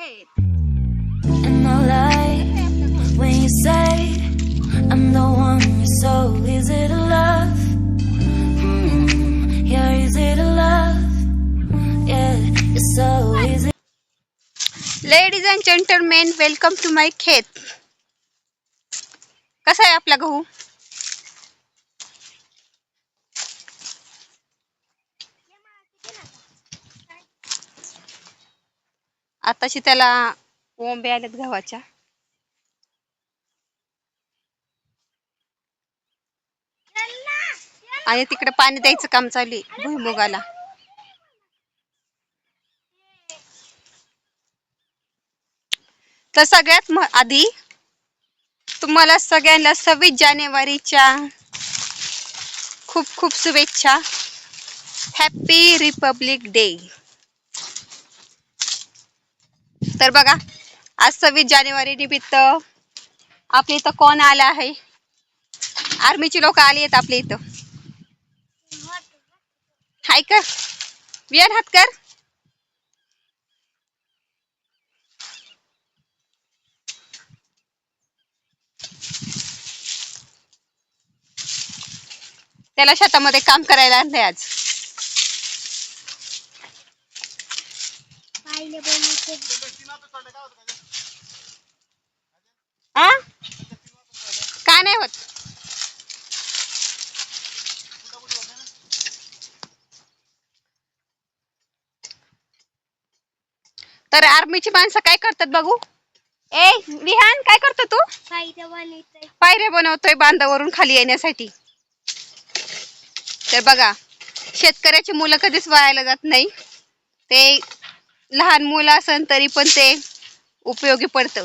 Kate. And no lie when you say I'm the one you're so easy to love. Mm, you're easy to love. Yeah, you're so easy. Ladies and gentlemen welcome to my khet कसा आहे आपला गहू आताशी त्याला ओंबे आलेत गव्हाच्या. आणि तिकडे पाणी द्यायचं काम चालू आहे भुईमुगाला. तर सगळ्यात आधी तुम्हाला सगळ्यांना सव्वीस जानेवारीच्या खूप खूप शुभेच्छा. हॅपी रिपब्लिक डे तर बघा आज सव्वीस जानेवारी निमित्त आपल्या इथं कोण आलं आहे? आर्मीची लोक आली आहेत आपल्या इथं. हाय कर वियन हात कर त्याला शेतामध्ये काम करायला आणलंय आज. आ काय नाही होत. तर आर्मीची माणसं काय करतात बघू? ए विहान काय करतो तू? पायऱ्या बनवतोय बांधावरून खाली येण्यासाठी. तर बघा शेतकऱ्याची मुलं कधीच वायाला जात नाही. ते लहान मुलं असन तरी पण ते उपयोगी पडतं.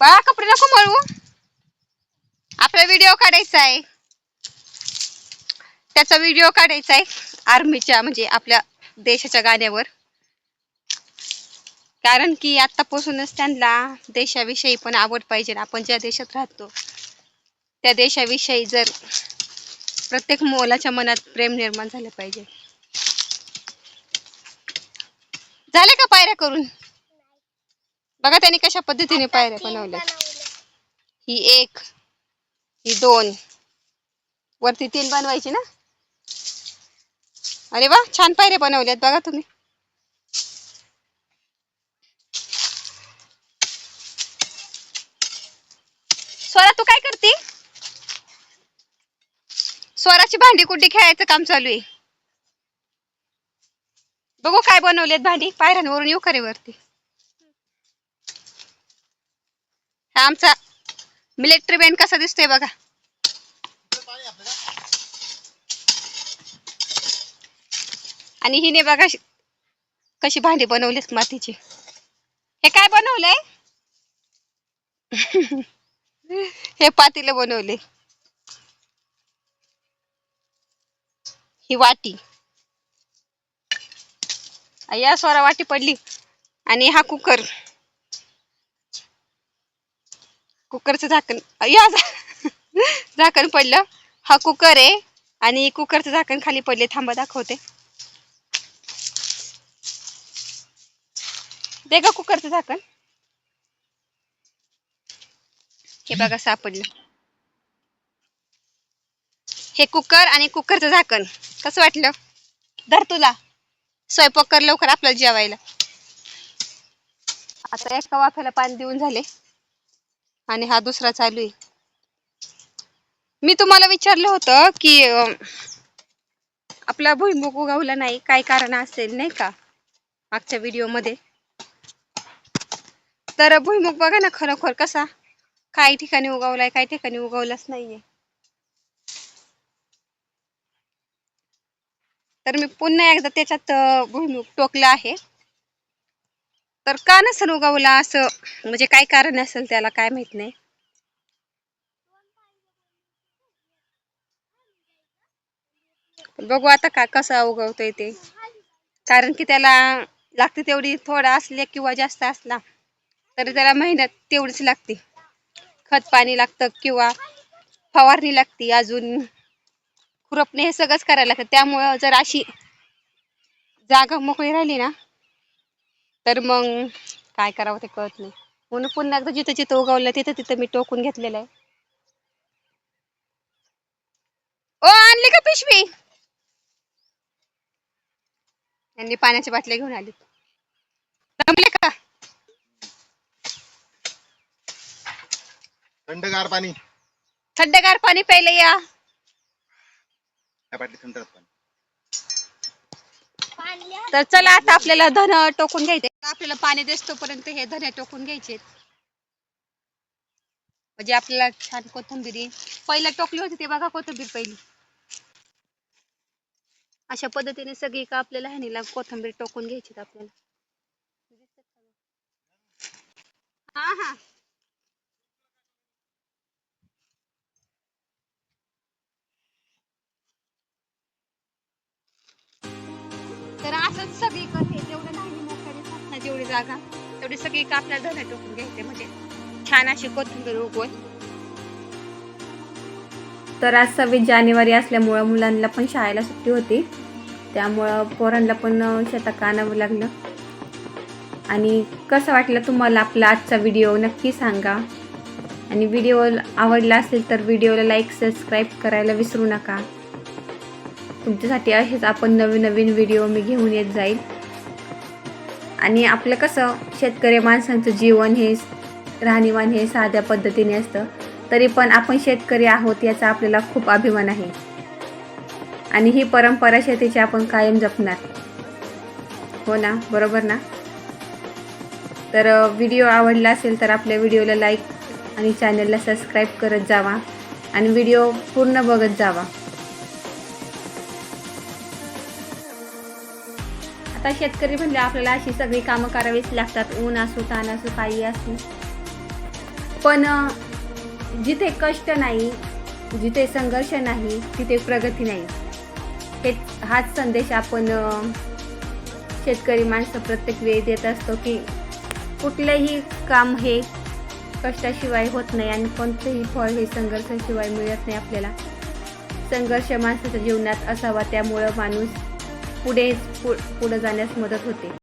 बाळा कपडे नको मळू. आपला व्हिडिओ काढायचा आहे. त्याचा व्हिडिओ काढायचा आहे आर्मीच्या म्हणजे आपल्या देशाच्या गाण्यावर. कारण की आतापासूनच त्यांना देशाविषयी पण आवड पाहिजे. आपण ज्या देशात राहतो त्या देशाविषयी जर प्रत्येक मुलाच्या मनात प्रेम निर्माण झालं पाहिजे झाले का पायऱ्या करून. बघा त्यांनी कशा पद्धतीने पायऱ्या बनवल्या. ही एक ही दोन. वरती तीन बनवायची ना? अरे वा छान पायऱ्या बनवल्यात बघा तुम्ही. स्वरा तू काय करते? स्वराची भांडी कुंडी खेळायचं काम चालू आहे. बघू काय बनवलेत भांडी. पायऱ्यांवरून येऊ करे वरती. हा आमचा मिलिटरी बँड कसा दिसतोय बघा. आणि हिने बघा कशी भांडी बनवलीस मातीची. हे काय बनवलंय? हे पातीला बनवले ही वाटी. या स्वरा वाटी पडली. आणि हा कुकर. कुकरचं झाकण. या झाकण पडलं. हा कुकर आहे. आणि कुकरचं झाकण खाली पडले. थांबा दाखवते. दे ग कुकरचं झाकण. हे बघा सापडलं. हे कुकर आणि कुकरचं झाकण. कसं वाटलं? धर तुला. स्वयंपाक कर लवकर आपल्याला जेवायला. आता एका वाफ्याला पाणी देऊन झाले. आणि हा दुसरा चालू आहे. मी तुम्हाला विचारलं होतं की आपला भुईमुग उगवला नाही काय कारण असेल नाही का? मागच्या व्हिडिओमध्ये तर भुईमुग बघा ना खरोखर कसा? काही ठिकाणी उगवलाय काही ठिकाणी उगवलाच नाहीये. तर मी पुन्हा एकदा त्याच्यात अं, भुईमुग टोकला आहे. तर का नसेल उगवला असं? म्हणजे काय कारण असेल त्याला काय माहीत नाही. बघू आता का कसा उगवतोय ते. कारण की त्याला लागते तेवढी थोडा असले किंवा जास्त असला तरी त्याला मेहनत तेवढीच लागते. खत पाणी लागतं किंवा फवारणी लागते अजून. खुरपणे हे सगळंच करायला लागतं त्यामुळं जर अशी जागा मोकळी राहिली ना तर मग काय करावं ते कळत नाही. म्हणून पुन्हा एकदा जिथं जिथं उगवलं तिथं तिथं मी टोकून घेतलेलं आहे. ओ आणली का पिशवी? यांनी पाण्याच्या बाटल्या घेऊन आली. जमले का? थंडगार पाणी. थंडगार पाणी प्यायला या. तर चला आता आपल्याला धन टोकून घ्यायचे. आपल्याला पाणी दिसतोपर्यंत हे धने टोकून घ्यायचे. म्हणजे आपल्याला छान कोथिंबीरी पहिला टोकली होती ते बघा कोथिंबीर पहिली. अशा पद्धतीने सगळी का आपल्याला ह्यानीला कोथिंबीर टोकून घ्यायची आपल्याला. हा हा. थोडी जागा. तेवढी सगळी कापल्या धने टोकून घ्यायचे म्हणजे छान अशी कोथिंबीर उगवत तर आज सव्वीस जानेवारी असल्यामुळं मुलांना पण शाळेला सुट्टी होती. त्यामुळं पोरांना पण शेतात आणावं लागलं. आणि कसं वाटलं तुम्हाला आपला आजचा व्हिडिओ? नक्की सांगा. आणि व्हिडिओ आवडला असेल तर व्हिडिओला लाईक सबस्क्राईब करायला विसरू नका. तुमच्यासाठी असेच आपण नवीन नवीन व्हिडिओ मी घेऊन येत जाईल. आणि आपलं कसं शेतकरी माणसांचं जीवन हे राहणीमान हे साध्या पद्धतीने असतं. तरी पण आपण शेतकरी आहोत याचा आपल्याला खूप अभिमान आहे. आणि ही परंपरा शेतीची आपण कायम जपणार. हो ना? बरोबर ना? तर व्हिडिओ आवडला असेल तर आपल्या व्हिडिओला लाईक आणि चॅनलला सबस्क्राईब करत जावा. आणि व्हिडिओ पूर्ण बघत जावा. आता शेतकरी म्हणजे आपल्याला अशी सगळी कामं करावीच लागतात. ऊन असो ताण असो काही असो. पण जिथे कष्ट नाही जिथे संघर्ष नाही तिथे प्रगती नाही. हे हाच संदेश आपण शेतकरी माणसं प्रत्येक वेळी देत असतो की कुठलंही काम हे कष्टाशिवाय होत नाही आणि कोणतेही फळ हे संघर्षाशिवाय मिळत नाही आपल्याला. संघर्ष माणसाच्या जीवनात असावा त्यामुळं माणूस पुढे पु पुढं जाण्यास मदत होते.